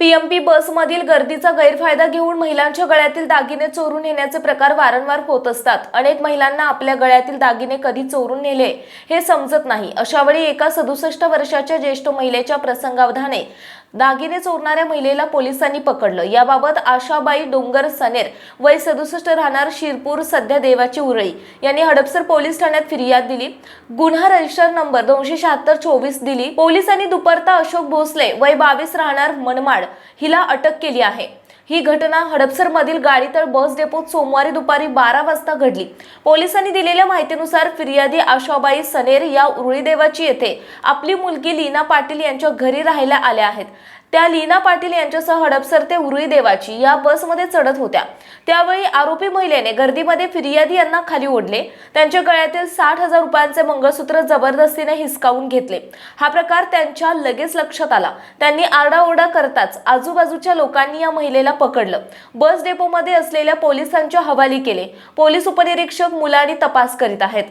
PMP बसमधील गर्दीचा गैरफायदा घेऊन महिलांच्या गळ्यातील दागिने चोरून नेण्याचे प्रकार वारंवार होत असतात. अनेक महिलांना आपल्या गळ्यातील दागिने कधी चोरून नेले हे समजत नाही. अशावेळी एका सदुसष्ट वर्षाच्या ज्येष्ठ महिलेच्या प्रसंगावधाने दागिने चोरणाऱ्या महिलेला पोलिसांनी पकडलं. याबाबत आशाबाई डोंगर सनेर वय सदुसष्ट राहणार शिरपूर सध्या देवाची उरळी. यांनी हडपसर पोलीस ठाण्यात फिर्याद दिली. गुन्हा रजिस्टर नंबर दोनशे शहात्तर चोवीस दिली. पोलिसांनी दुपारता अशोक भोसले वय बावीस राहणार मनमाड. हिला अटक केली आहे. ही घटना हडपसर मधील गाडीतळ बस डेपोत सोमवारी दुपारी बारा वाजता घडली. पोलिसांनी दिलेल्या माहितीनुसार फिर्यादी आशाबाई सनेर या उरुळीदेवाची येथे. आपली मुलगी लीना पाटील यांच्या घरी राहायला आल्या आहेत. त्या लीना पाटील यांच्यासह हडपसर ते देवाची या बसमध्ये चढत होत्या. त्यावेळी आरोपी महिलेने गर्दीमध्ये फिर्यादी यांना खाली ओढले. त्यांच्या गळ्यातील साठ हजार रुपयांचे मंगळसूत्र जबरदस्तीने हिसकावून घेतले. हा प्रकार त्यांच्या लगेच लक्षात आला. त्यांनी आरडाओरडा करताच आजूबाजूच्या लोकांनी या महिलेला पकडलं. बस डेपोमध्ये असलेल्या पोलिसांच्या हवाली केले. पोलीस उपनिरीक्षक मुलांनी तपास करीत आहेत.